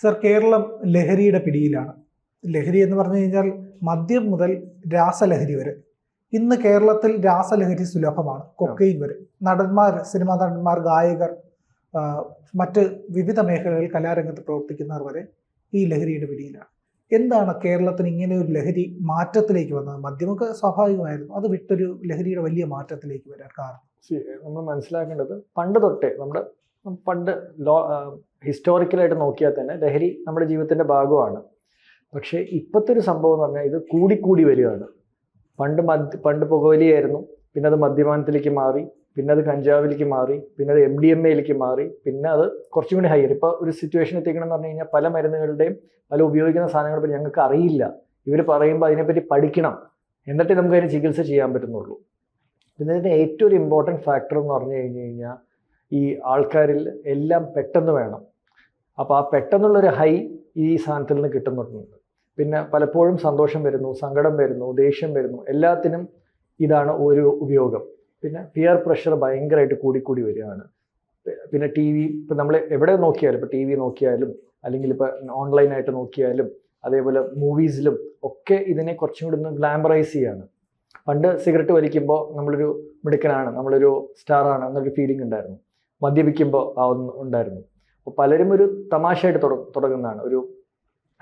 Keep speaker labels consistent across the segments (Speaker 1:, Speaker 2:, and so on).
Speaker 1: Sir Keralam ലഹരിയുടെ പിടിയിലാണ്. ലഹരി എന്ന് പറഞ്ഞു കഴിഞ്ഞാൽ മദ്യം മുതൽ രാസലഹരി വരെ. ഇന്ന് കേരളത്തിൽ രാസലഹരി സുലഭമാണ് കൊക്കൈൻ വരെ. നടന്മാർ സിനിമാ നടന്മാർ ഗായകർ മറ്റ് വിവിധ മേഖലകളിൽ കലാരംഗത്ത് പ്രവർത്തിക്കുന്നവർ വരെ ഈ ലഹരിയുടെ പിടിയിലാണ്. എന്താണ് കേരളത്തിന് ഇങ്ങനെ ഒരു ലഹരി മാറ്റത്തിലേക്ക് വന്നത്? മദ്യമൊക്കെ സ്വാഭാവികമായിരുന്നു. അത് വിട്ടൊരു ലഹരിയുടെ വലിയ മാറ്റത്തിലേക്ക് വരാൻ കാരണം?
Speaker 2: നമ്മൾ മനസ്സിലാക്കേണ്ടത് പണ്ട് തൊട്ടേ നമ്മുടെ പണ്ട് ലോ ഹിസ്റ്റോറിക്കലായിട്ട് നോക്കിയാൽ തന്നെ ലഹരി നമ്മുടെ ജീവിതത്തിന്റെ ഭാഗമാണ്. പക്ഷേ ഇപ്പോഴത്തെ ഒരു സംഭവം എന്ന് പറഞ്ഞാൽ ഇത് കൂടിക്കൂടി വരികയാണ്. പണ്ട് മദ്യ പണ്ട് പുകവലിയായിരുന്നു. പിന്നെ അത് മദ്യപാനത്തിലേക്ക് മാറി പിന്നെ അത് കഞ്ചാവിലേക്ക് മാറി പിന്നെ അത് എം ഡി എം എയിലേക്ക് മാറി പിന്നെ അത് കുറച്ചും കൂടി ഹയർ ഇപ്പോൾ ഒരു സിറ്റുവേഷൻ എത്തിക്കണമെന്ന് പറഞ്ഞു കഴിഞ്ഞാൽ പല മരുന്നുകളുടെയും പല ഉപയോഗിക്കുന്ന സാധനങ്ങളെ പറ്റി ഞങ്ങൾക്ക് അറിയില്ല. ഇവർ പറയുമ്പോൾ അതിനെപ്പറ്റി പഠിക്കണം. എന്നിട്ട് നമുക്ക് അതിന് ചികിത്സ ചെയ്യാൻ പറ്റുന്നുള്ളൂ. ഇതിന്റെ ഏറ്റവും ഒരു ഇമ്പോർട്ടന്റ് ഫാക്ടർ എന്ന് പറഞ്ഞു കഴിഞ്ഞു കഴിഞ്ഞാൽ ഈ ആൾക്കാരിൽ എല്ലാം പെട്ടെന്ന് വേണം. അപ്പോൾ ആ പെട്ടെന്നുള്ളൊരു ഹൈ ഈ സാധനത്തിൽ നിന്ന് കിട്ടുന്നുണ്ട്. പിന്നെ പലപ്പോഴും സന്തോഷം വരുന്നു സങ്കടം വരുന്നു ദേഷ്യം വരുന്നു. എല്ലാത്തിനും ഇതാണ് ഒരു ഉപയോഗം. പിന്നെ പിയർ പ്രഷർ ഭയങ്കരമായിട്ട് കൂടിക്കൂടി വരികയാണ്. പിന്നെ ടി വി ഇപ്പം നമ്മൾ എവിടെ നോക്കിയാലും ഇപ്പോൾ ടി വി നോക്കിയാലും അല്ലെങ്കിൽ ഇപ്പോൾ ഓൺലൈനായിട്ട് നോക്കിയാലും അതേപോലെ മൂവീസിലും ഒക്കെ ഇതിനെ കുറച്ചും കൂടി ഒന്ന് ഗ്ലാമറൈസ് ചെയ്യാണ്. പണ്ട് സിഗരറ്റ് വലിക്കുമ്പോൾ നമ്മളൊരു മിടുക്കനാണ് നമ്മളൊരു സ്റ്റാറാണ് എന്നൊരു ഫീലിംഗ് ഉണ്ടായിരുന്നു. മദ്യപിക്കുമ്പോൾ ഉണ്ടായിരുന്നു. അപ്പോൾ പലരും ഒരു തമാശയായിട്ട് തുട തുടങ്ങുന്നതാണ്. ഒരു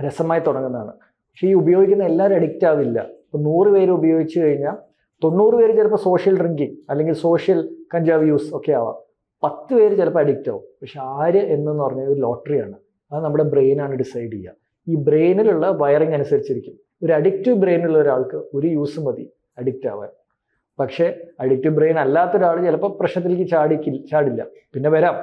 Speaker 2: രസമായി തുടങ്ങുന്നതാണ്. പക്ഷേ ഈ ഉപയോഗിക്കുന്ന എല്ലാവരും അഡിക്റ്റ് ആവില്ല. ഇപ്പോൾ നൂറ് പേര് ഉപയോഗിച്ച് കഴിഞ്ഞാൽ തൊണ്ണൂറ് പേര് ചിലപ്പോൾ സോഷ്യൽ ഡ്രിങ്കിങ് അല്ലെങ്കിൽ സോഷ്യൽ കഞ്ചാവ് യൂസ് ഒക്കെ ആവാം. പത്ത് പേര് ചിലപ്പോൾ അഡിക്റ്റ് ആവും. പക്ഷെ ആര് എന്നെന്ന് പറഞ്ഞാൽ ഒരു ലോട്ടറിയാണ് അത് നമ്മുടെ ബ്രെയിനാണ് ഡിസൈഡ് ചെയ്യുക. ഈ ബ്രെയിനിലുള്ള വയറിംഗ് അനുസരിച്ചിരിക്കും. ഒരു അഡിക്റ്റീവ് ബ്രെയിനുള്ള ഒരാൾക്ക് ഒരു യൂസ് മതി അഡിക്റ്റ് ആവാൻ. പക്ഷേ അഡിക്റ്റീവ് ബ്രെയിൻ അല്ലാത്ത ഒരാൾ ചിലപ്പോൾ പ്രശ്നത്തിലേക്ക് ചാടിക്കി ചാടില്ല. പിന്നെ വരാം.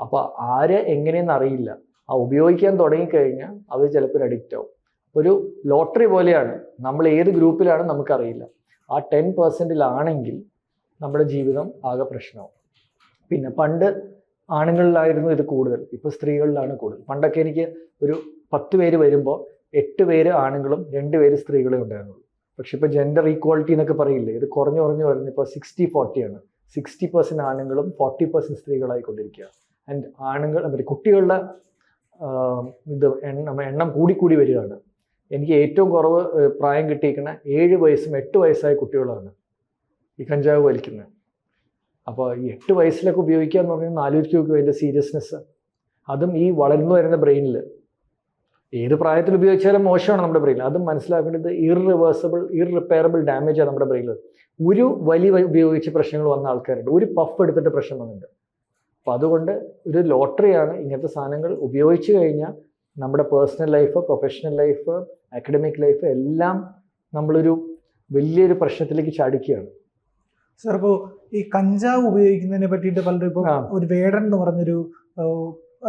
Speaker 2: അപ്പോൾ ആര് എങ്ങനെയെന്ന് അറിയില്ല. ആ ഉപയോഗിക്കാൻ തുടങ്ങിക്കഴിഞ്ഞാൽ അവർ ചിലപ്പോൾ അഡിക്റ്റ് ആവും. ഒരു ലോട്ടറി പോലെയാണ്. നമ്മൾ ഏത് ഗ്രൂപ്പിലാണ് നമുക്കറിയില്ല. ആ ടെൻ പെർസെന്റിലാണെങ്കിൽ നമ്മുടെ ജീവിതം ആകെ പ്രശ്നമാവും. പിന്നെ പണ്ട് ആണുങ്ങളിലായിരുന്നു ഇത് കൂടുതൽ. ഇപ്പോൾ സ്ത്രീകളിലാണ് കൂടുതൽ. പണ്ടൊക്കെ എനിക്ക് ഒരു പത്ത് പേര് വരുമ്പോൾ എട്ട് പേര് ആണുങ്ങളും രണ്ട് പേര് സ്ത്രീകളെ ഉണ്ടായിരുന്നുള്ളൂ. പക്ഷെ ഇപ്പോൾ ജെൻഡർ ഈക്വാളിറ്റി എന്നൊക്കെ പറയില്ലേ? ഇത് കുറഞ്ഞു കുറഞ്ഞു വരുന്നത് ഇപ്പോൾ സിക്സ്റ്റി ഫോർട്ടിയാണ് സിക്സ്റ്റി പെർസെന്റ് ആണുങ്ങളും ഫോർട്ടി പെർസെന്റ് സ്ത്രീകളായിക്കൊണ്ടിരിക്കുക ആൻഡ് ആണുങ്ങൾ മറ്റേ കുട്ടികളുടെ ഇത് എണ്ണം എണ്ണം കൂടിക്കൂടി വരികയാണ്. എനിക്ക് ഏറ്റവും കുറവ് പ്രായം കിട്ടിയിരിക്കുന്ന ഏഴ് വയസ്സും എട്ട് വയസ്സായ കുട്ടികളാണ് ഈ കഞ്ചാവ് വലിക്കുന്നത്. അപ്പോൾ ഈ എട്ട് വയസ്സിലൊക്കെ ഉപയോഗിക്കുക എന്ന് പറഞ്ഞാൽ ആലോചിച്ച് നോക്കുക അതിന്റെ സീരിയസ്നെസ് അതും ഈ വളർന്നു വരുന്ന ബ്രെയിനിൽ ഏത് പ്രായത്തിൽ ഉപയോഗിച്ചാലും മോശമാണ് നമ്മുടെ ബ്രെയിനിൽ അതും മനസ്സിലാക്കേണ്ടത് ഇറിവേഴ്സിബിൾ ഇറിപ്പയറബിൾ ആണ് നമ്മുടെ ബ്രെയിനിൽ. ഒരു വലിയ ഉപയോഗിച്ച് പ്രശ്നങ്ങൾ വന്ന ആൾക്കാരുണ്ട്. ഒരു പഫ് എടുത്തിട്ട് പ്രശ്നം വന്നിട്ടുണ്ട്. അപ്പോൾ അതുകൊണ്ട് ഒരു ലോട്ടറിയാണ് ഇങ്ങനത്തെ സാധനങ്ങൾ ഉപയോഗിച്ച് കഴിഞ്ഞാൽ നമ്മുടെ personal life professional life academic life എല്ലാം നമ്മളൊരു വലിയൊരു പ്രശ്നത്തിലേക്ക് ചാടിക്കുകയാണ്.
Speaker 1: സാർ ഇപ്പോൾ ഈ കഞ്ചാവ് ഉപയോഗിക്കുന്നതിനെ പറ്റിയിട്ട് പലരും ഇപ്പോൾ ഒരു വേടൻ എന്ന് പറഞ്ഞൊരു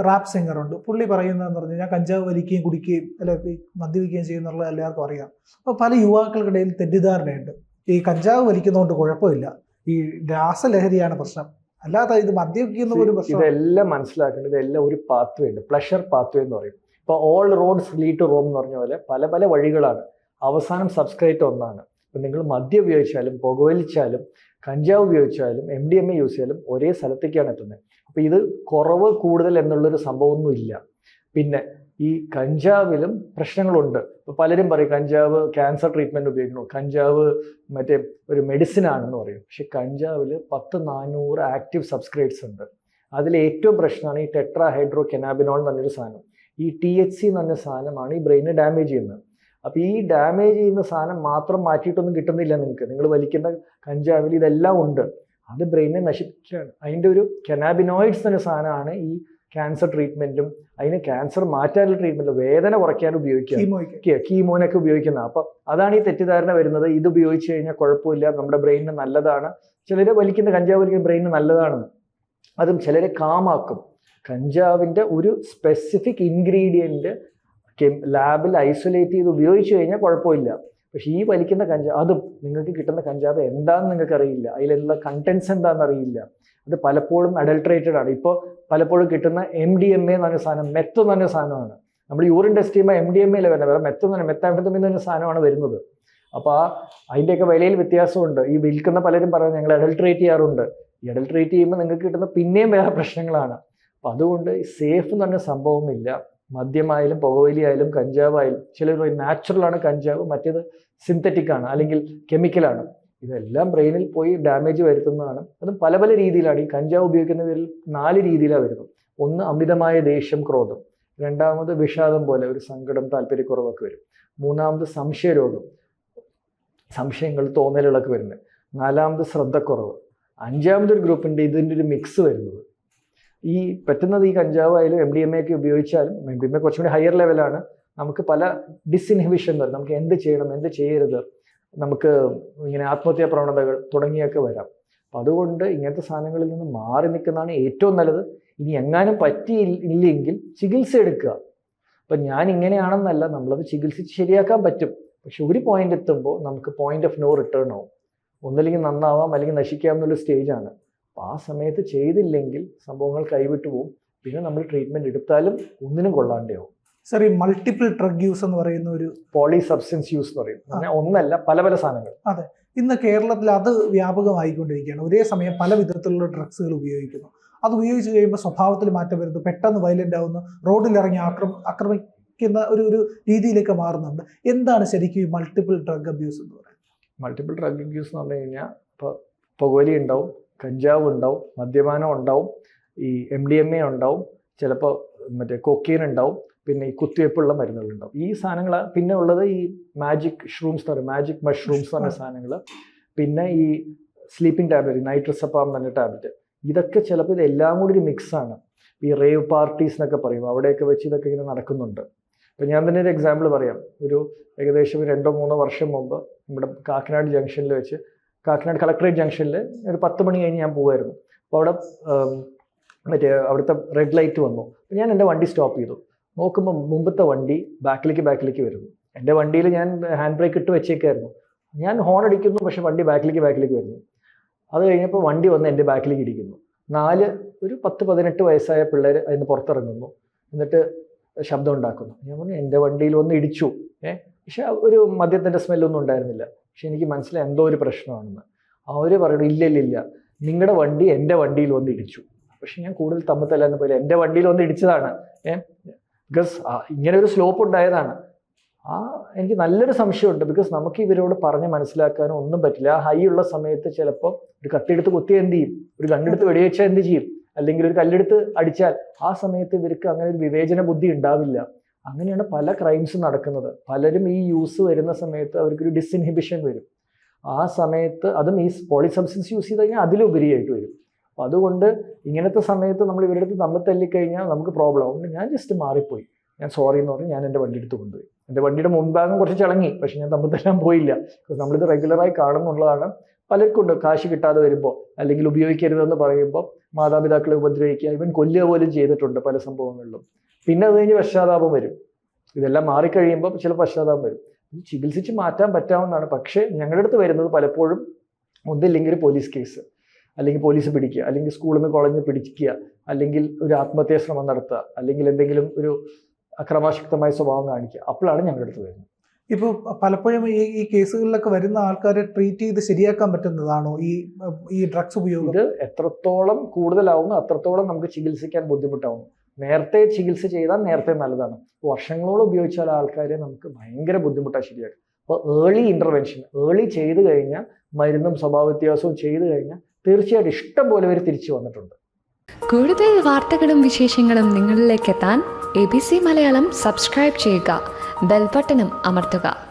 Speaker 1: റാപ്പ് സിംഗർ ഉണ്ട്. പുള്ളി പറയുന്നതെന്ന് പറഞ്ഞു കഴിഞ്ഞാൽ കഞ്ചാവ് വലിക്കുകയും കുടിക്കുകയും അല്ലെ മദ്യപിക്കുകയും ചെയ്യുന്നുള്ള എല്ലാവർക്കും അറിയാം. അപ്പോൾ പല യുവാക്കൾക്കിടയിൽ തെറ്റിദ്ധാരണയുണ്ട്. ഈ കഞ്ചാവ് വലിക്കുന്നതുകൊണ്ട് കുഴപ്പമില്ല. ഈ രാസലഹരിയാണ് പ്രശ്നം. അല്ലാതെ ഇത് മദ്യപിക്കുന്ന ഒരു പ്രശ്നം
Speaker 2: ഇതെല്ലാം മനസ്സിലാക്കേണ്ടത് ഇതെല്ലാം ഒരു പാത്വേ ഉണ്ട്. പ്ലഷർ പാത്വേ എന്ന് പറയും. ഇപ്പോൾ all roads lead to Rome എന്ന് പറഞ്ഞ പോലെ പല പല വഴികളാണ്. അവസാനം സബ്സ്ക്രൈബ് ഒന്നാണ്. ഇപ്പം നിങ്ങൾ മദ്യം ഉപയോഗിച്ചാലും പുകവലിച്ചാലും കഞ്ചാവ് ഉപയോഗിച്ചാലും M D M A use ചെയ്യാലും ഒരേ സ്ഥലത്തേക്കാണ് എത്തുന്നത്. അപ്പോൾ ഇത് കുറവ് കൂടുതൽ എന്നുള്ളൊരു സംഭവമൊന്നും ഇല്ല. പിന്നെ ഈ കഞ്ചാവിലും പ്രശ്നങ്ങളുണ്ട്. പലരും പറയും കഞ്ചാവ് ക്യാൻസർ ട്രീറ്റ്മെന്റ് ഉപയോഗിക്കണു കഞ്ചാവ് മറ്റേ ഒരു മെഡിസിൻ ആണെന്ന് പറയും. പക്ഷെ കഞ്ചാവിൽ പത്ത് നാനൂറ് ആക്റ്റീവ് സബ്സ്ക്രൈബ്സ് ഉണ്ട്. അതിൽ ഏറ്റവും പ്രശ്നമാണ് ഈ ടെട്രാ ഹൈഡ്രോ കെനാബിനോൾ എന്ന് പറഞ്ഞൊരു സാധനം. ഈ ടി എച്ച് സി എന്ന് പറഞ്ഞ സാധനമാണ് ഈ ബ്രെയിനെ ഡാമേജ് ചെയ്യുന്നത്. അപ്പോൾ ഈ ഡാമേജ് ചെയ്യുന്ന സാധനം മാത്രം മാറ്റിയിട്ടൊന്നും കിട്ടുന്നില്ല നിങ്ങൾക്ക് നിങ്ങൾ വലിക്കുന്ന കഞ്ചാവിൽ ഇതെല്ലാം ഉണ്ട്. അത് ബ്രെയിനെ നശിപ്പിക്കുകയാണ്. അതിന്റെ ഒരു കെനാബിനോയിഡ്സ് എന്ന സാധനമാണ് ഈ ക്യാൻസർ ട്രീറ്റ്മെന്റും അതിന് ക്യാൻസർ മാറ്റാനുള്ള ട്രീറ്റ്മെന്റ് വേദന കുറയ്ക്കാൻ ഉപയോഗിക്കുക. കീമോനൊക്കെ ഉപയോഗിക്കുന്നത് അപ്പം അതാണ് ഈ തെറ്റിദ്ധാരണ വരുന്നത്. ഇത് ഉപയോഗിച്ച് കഴിഞ്ഞാൽ കുഴപ്പമില്ല. നമ്മുടെ ബ്രെയിനിന് നല്ലതാണ്. ചിലർ വലിക്കുന്ന കഞ്ചാവ് വലിക്കുന്ന ബ്രെയിനിന് നല്ലതാണെന്ന് അതും ചിലരെ കാമാക്കും. കഞ്ചാവിന്റെ ഒരു സ്പെസിഫിക് ഇൻഗ്രീഡിയന്റ് ലാബിൽ ഐസൊലേറ്റ് ചെയ്ത് ഉപയോഗിച്ചു കഴിഞ്ഞാൽ കുഴപ്പമില്ല. പക്ഷേ ഈ വലിക്കുന്ന കഞ്ചാവ് അതും നിങ്ങൾക്ക് കിട്ടുന്ന കഞ്ചാവ് എന്താണെന്ന് നിങ്ങൾക്ക് അറിയില്ല അതിലുള്ള കണ്ടൻസ് എന്താണെന്ന് അറിയില്ല. അത് പലപ്പോഴും അഡൾട്രേറ്റഡ് ആണ്. ഇപ്പോൾ പലപ്പോഴും കിട്ടുന്ന എം ഡി എം എ എന്ന് പറഞ്ഞ സാധനം മെത്ത് എന്ന് പറഞ്ഞ സാധനമാണ്. നമ്മൾ യൂറിൻ ടെസ്റ്റ് ചെയ്യുമ്പോൾ എം ഡി എം എയിൽ വരുന്നത്? വേറെ മെത്ത് എന്ന് പറഞ്ഞാൽ എന്ന് പറഞ്ഞ സാധനമാണ് വരുന്നത്. അപ്പോൾ ആ അതിന്റെയൊക്കെ വിലയിൽ വ്യത്യാസമുണ്ട്. ഈ വിൽക്കുന്ന പലരും പറയുന്നത് ഞങ്ങൾ അഡൾട്രേറ്റ് ചെയ്യാറുണ്ട്. ഈ അഡൾട്രേറ്റ് ചെയ്യുമ്പോൾ നിങ്ങൾക്ക് കിട്ടുന്ന പിന്നെയും വേറെ പ്രശ്നങ്ങളാണ്. അപ്പം അതുകൊണ്ട് സേഫ് എന്ന് പറഞ്ഞ സംഭവമില്ല. മദ്യമായാലും പുകവലി ആയാലും കഞ്ചാവായാലും ചിലർ പറയും നാച്ചുറൽ ആണ് കഞ്ചാവ് മറ്റേത് സിന്തറ്റിക് ആണ് അല്ലെങ്കിൽ കെമിക്കലാണ് ഇതെല്ലാം ബ്രെയിനിൽ പോയി ഡാമേജ് വരുത്തുന്നതാണ്. അതും പല പല രീതിയിലാണ്. ഈ കഞ്ചാവ് ഉപയോഗിക്കുന്നവരിൽ നാല് രീതിയിലാണ് വരുന്നത്. ഒന്ന് അമിതമായ ദേഷ്യം ക്രോധം. രണ്ടാമത് വിഷാദം പോലെ ഒരു സങ്കടം താല്പര്യക്കുറവൊക്കെ വരും. മൂന്നാമത് സംശയരോഗം. സംശയങ്ങൾ തോന്നലുകളൊക്കെ വരുന്നത്. നാലാമത് ശ്രദ്ധക്കുറവ്. അഞ്ചാമതൊരു ഗ്രൂപ്പിന്റെ ഇതിന്റെ ഒരു മിക്സ് വരുന്നത്. ഈ പറ്റുന്നത് ഈ കഞ്ചാവ് ആയാലും എം ഡി എം എ ഉപയോഗിച്ചാലും എം ഡി എം എ കുറച്ചും കൂടി ഹയർ ലെവലാണ് നമുക്ക് പല ഡിസ്ഇൻഹിബിഷൻ വരും. നമുക്ക് എന്ത് ചെയ്യണം എന്ത് ചെയ്യരുത് നമുക്ക് ഇങ്ങനെ ആത്മഹത്യാ പ്രവണതകൾ തുടങ്ങിയൊക്കെ വരാം. അപ്പം അതുകൊണ്ട് ഇങ്ങനത്തെ സാധനങ്ങളിൽ നിന്ന് മാറി നിൽക്കുന്നതാണ് ഏറ്റവും നല്ലത്. ഇനി എങ്ങാനും പറ്റിയില്ലെങ്കിൽ ചികിത്സ എടുക്കുക. അപ്പം ഞാൻ ഇങ്ങനെയാണെന്നല്ല നമ്മളത് ചികിത്സിച്ച് ശരിയാക്കാൻ പറ്റും. പക്ഷെ ഒരു പോയിന്റ് എത്തുമ്പോൾ നമുക്ക് പോയിന്റ് ഓഫ് നോ റിട്ടേൺ ആവും. ഒന്നില്ലെങ്കിൽ നന്നാവാം അല്ലെങ്കിൽ നശിക്കാം എന്നുള്ള സ്റ്റേജാണ് അപ്പോൾ ആ സമയത്ത് ചെയ്തില്ലെങ്കിൽ സംഭവങ്ങൾ കൈവിട്ടു പോകും പിന്നെ നമ്മൾ ട്രീറ്റ്മെന്റ് എടുത്താലും ഒന്നിനും കൊള്ളാണ്ടാവും.
Speaker 1: സർ ഈ മൾട്ടിപ്പിൾ ഡ്രഗ് യൂസ് എന്ന് പറയുന്ന ഒരു
Speaker 2: പോളി സബ്സ്റ്റൻസ് യൂസ് എന്ന് പറയും. അങ്ങനെ ഒന്നല്ല പല പല സാധനങ്ങൾ. അതെ.
Speaker 1: ഇന്ന് കേരളത്തിൽ അത് വ്യാപകമായിക്കൊണ്ടിരിക്കുകയാണ്. ഒരേ സമയം പല വിധത്തിലുള്ള ഡ്രഗ്സുകൾ ഉപയോഗിക്കുന്നു. അത് ഉപയോഗിച്ച് കഴിയുമ്പോൾ സ്വഭാവത്തിൽ മാറ്റം വരുന്നു. പെട്ടെന്ന് വയലന്റ് ആവുന്നു. റോഡിലിറങ്ങി ആക്രമ ആക്രമിക്കുന്ന ഒരു ഒരു രീതിയിലേക്ക് മാറുന്നുണ്ട്. എന്താണ് ശരിക്കും ഈ മൾട്ടിപ്പിൾ ഡ്രഗ് അബ്യൂസ് എന്ന് പറയുന്നത്?
Speaker 2: മൾട്ടിപ്പിൾ ഡ്രഗ് അബ്യൂസ് എന്ന് പറഞ്ഞു കഴിഞ്ഞാൽ ഇപ്പോൾ പുകവലി ഉണ്ടാവും. കഞ്ചാവ് ഉണ്ടാവും മദ്യപാനം ഉണ്ടാവും ഈ എം ഡി എം എ ഉണ്ടാവും ചിലപ്പോൾ മറ്റേ കൊക്കീൻ ഉണ്ടാവും പിന്നെ ഈ കുത്തിവയ്പ്പുള്ള മരുന്നുകൾ ഉണ്ടാവും ഈ സാധനങ്ങൾ പിന്നെ ഉള്ളത് ഈ മാജിക് ഷ്രൂംസ് എന്ന് പറയും മാജിക് മഷ്റൂംസ് എന്ന് പറഞ്ഞ സാധനങ്ങൾ പിന്നെ ഈ സ്ലീപ്പിംഗ് ടാബ്ലറ്റ് നൈട്രസപ്പാം എന്ന് പറഞ്ഞ ടാബ്ലറ്റ് ഇതൊക്കെ ചിലപ്പോൾ ഇതെല്ലാം കൂടി ഒരു മിക്സാണ് ഈ റേവ് പാർട്ടീസ് എന്നൊക്കെ പറയും അവിടെയൊക്കെ വെച്ച് ഇതൊക്കെ ഇങ്ങനെ നടക്കുന്നുണ്ട്. ഇപ്പം ഞാൻ തന്നെ ഒരു എക്സാമ്പിൾ പറയാം. ഒരു ഏകദേശം രണ്ടോ മൂന്നോ വർഷം മുമ്പ് നമ്മുടെ കാക്കനാട് ജംഗ്ഷനിൽ വെച്ച് കാക്കനാട് കളക്ടറേറ്റ് ജംഗ്ഷനിൽ ഒരു പത്ത് മണി കഴിഞ്ഞ് ഞാൻ പോകുമായിരുന്നു അപ്പോൾ അവിടെ മറ്റേ അവിടുത്തെ റെഡ് ലൈറ്റ് വന്നു. അപ്പോൾ ഞാൻ എന്റെ വണ്ടി സ്റ്റോപ്പ് ചെയ്തു. നോക്കുമ്പോൾ മുമ്പത്തെ വണ്ടി ബാക്കിലേക്ക് ബാക്കിലേക്ക് വരുന്നു. എന്റെ വണ്ടിയിൽ ഞാൻ ഹാൻഡ് ബ്രേക്ക് ഇട്ട് വെച്ചേക്കായിരുന്നു. ഞാൻ ഹോൺ അടിക്കുന്നു പക്ഷേ വണ്ടി ബാക്കിലേക്ക് ബാക്കിലേക്ക് വരുന്നു. അത് കഴിഞ്ഞപ്പോൾ വണ്ടി വന്ന് എന്റെ ബാക്കിലേക്ക് ഇടിക്കുന്നു. നാല് ഒരു പത്ത് പതിനെട്ട് വയസ്സായ പിള്ളേർ അതിന് പുറത്തിറങ്ങുന്നു. എന്നിട്ട് ശബ്ദം ഉണ്ടാക്കുന്നു. ഞാൻ പറഞ്ഞു എന്റെ വണ്ടിയിൽ വന്ന് ഇടിച്ചു. ഏ? പക്ഷെ ഒരു മദ്യത്തിന്റെ സ്മെല്ലൊന്നും ഉണ്ടായിരുന്നില്ല. പക്ഷെ എനിക്ക് മനസ്സിലായി എന്തോ ഒരു പ്രശ്നമാണെന്ന്. അവർ പറയുന്നു ഇല്ല ഇല്ല ഇല്ല. നിങ്ങളുടെ വണ്ടി എന്റെ വണ്ടിയിൽ വന്ന് ഇടിച്ചു. പക്ഷെ ഞാൻ കൂടുതൽ തമ്മത്തല്ലെന്ന് പോലെ എന്റെ വണ്ടിയിൽ വന്ന് ഇടിച്ചതാണ്. ഏ? ബിക്കോസ് ഇങ്ങനെ ഒരു സ്ലോപ്പ് ഉണ്ടായതാണ്. ആ എനിക്ക് നല്ലൊരു സംശയമുണ്ട്. ബിക്കോസ് നമുക്ക് ഇവരോട് പറഞ്ഞ് മനസ്സിലാക്കാനും ഒന്നും പറ്റില്ല. ആ ഹൈ ഉള്ള സമയത്ത് ചിലപ്പോൾ ഒരു കത്തിയെടുത്ത് കുത്തി എന്ത് ചെയ്യും? ഒരു കണ്ണെടുത്ത് വെടിവെച്ചാൽ എന്ത് ചെയ്യും? അല്ലെങ്കിൽ ഒരു കല്ലെടുത്ത് അടിച്ചാൽ ആ സമയത്ത് ഇവർക്ക് അങ്ങനെ ഒരു വിവേചന ബുദ്ധി ഉണ്ടാവില്ല. അങ്ങനെയാണ് പല ക്രൈംസും നടക്കുന്നത്. പലരും ഈ യൂസ് വരുന്ന സമയത്ത് അവർക്കൊരു ഡിസ്ഇൻഹിബിഷൻ വരും. ആ സമയത്ത് അതും ഈ പോളി സബ്സ്റ്റൻസ് യൂസ് ചെയ്ത് കഴിഞ്ഞാൽ അതിലുപരിയായിട്ട് വരും. അപ്പം അതുകൊണ്ട് ഇങ്ങനത്തെ സമയത്ത് നമ്മൾ ഇവരുടെ അടുത്ത് നമ്മൾ തല്ലിക്കഴിഞ്ഞാൽ നമുക്ക് പ്രോബ്ലം ആവും ഞാൻ ജസ്റ്റ് മാറിപ്പോയി. ഞാൻ സോറി എന്ന് പറഞ്ഞ് ഞാൻ എന്റെ വണ്ടി എടുത്ത് കൊണ്ടുപോയി. എന്റെ വണ്ടിയുടെ മുൻഭാഗം കുറച്ച് ചിളങ്ങി. പക്ഷെ ഞാൻ തമ്മിൽ തല്ലാൻ പോയില്ല. നമ്മളിത് റെഗുലറായി കാണുന്നുള്ളതാണ് പലർക്കും ഉണ്ട്. കാശ് കിട്ടാതെ വരുമ്പോൾ അല്ലെങ്കിൽ ഉപയോഗിക്കരുതെന്ന് പറയുമ്പോൾ മാതാപിതാക്കളെ ഉപദ്രവിക്കുക ഇവൻ കൊല്ലുക പോലും ചെയ്തിട്ടുണ്ട് പല സംഭവങ്ങളിലും. പിന്നെ അത് കഴിഞ്ഞ് പശ്ചാത്താപം വരും. ഇതെല്ലാം മാറിക്കഴിയുമ്പോൾ ചില പശ്ചാത്താപം വരും. ചികിത്സിച്ച് മാറ്റാൻ പറ്റാവുന്നതാണ്. പക്ഷേ ഞങ്ങളുടെ അടുത്ത് വരുന്നത് പലപ്പോഴും ഒന്നില്ലെങ്കിൽ ഒരു പോലീസ് കേസ് അല്ലെങ്കിൽ പോലീസ് പിടിക്കുക അല്ലെങ്കിൽ സ്കൂളിൽ നിന്ന് കോളേജിൽ പിടിക്കുക അല്ലെങ്കിൽ ഒരു ആത്മഹത്യാ ശ്രമം നടത്തുക അല്ലെങ്കിൽ എന്തെങ്കിലും ഒരു അക്രമാസക്തമായ സ്വഭാവം കാണിക്കുക. അപ്പോഴാണ് ഞങ്ങളുടെ അടുത്ത് വരുന്നത്.
Speaker 1: ഇപ്പോൾ പലപ്പോഴും ഈ ഈ കേസുകളിലൊക്കെ വരുന്ന ആൾക്കാരെ ട്രീറ്റ് ചെയ്ത് ശരിയാക്കാൻ പറ്റുന്നതാണോ? ഈ ഈ ഡ്രഗ്സ് ഉപയോഗം?
Speaker 2: ഇത് എത്രത്തോളം കൂടുതലാവുന്നു അത്രത്തോളം നമുക്ക് ചികിത്സിക്കാൻ ബുദ്ധിമുട്ടാവുന്നു. നേരത്തെ ചികിത്സ ചെയ്താൽ നേരത്തെ നല്ലതാണ്. വർഷങ്ങളോളം ഉപയോഗിച്ചാൽ ആൾക്കാരെ നമുക്ക് ഭയങ്കര ബുദ്ധിമുട്ടാണ് ശരിയാക്കും അപ്പോൾ ഏർലി ഇന്റർവെൻഷൻ ഏർലി ചെയ്തു കഴിഞ്ഞാൽ മരുന്നും സ്വഭാവ വ്യത്യാസവും ചെയ്തു കഴിഞ്ഞാൽ തീർച്ചയായിട്ടും ഇഷ്ടം പോലെ വരെ തിരിച്ചു വന്നിട്ടുണ്ട്.
Speaker 3: കൂടുതൽ വാർത്തകളും വിശേഷങ്ങളും നിങ്ങളിലേക്ക് എത്താൻ A B C Malayalam subscribe ചെയ്യുക. ബെൽബട്ടനും അമർത്തുക.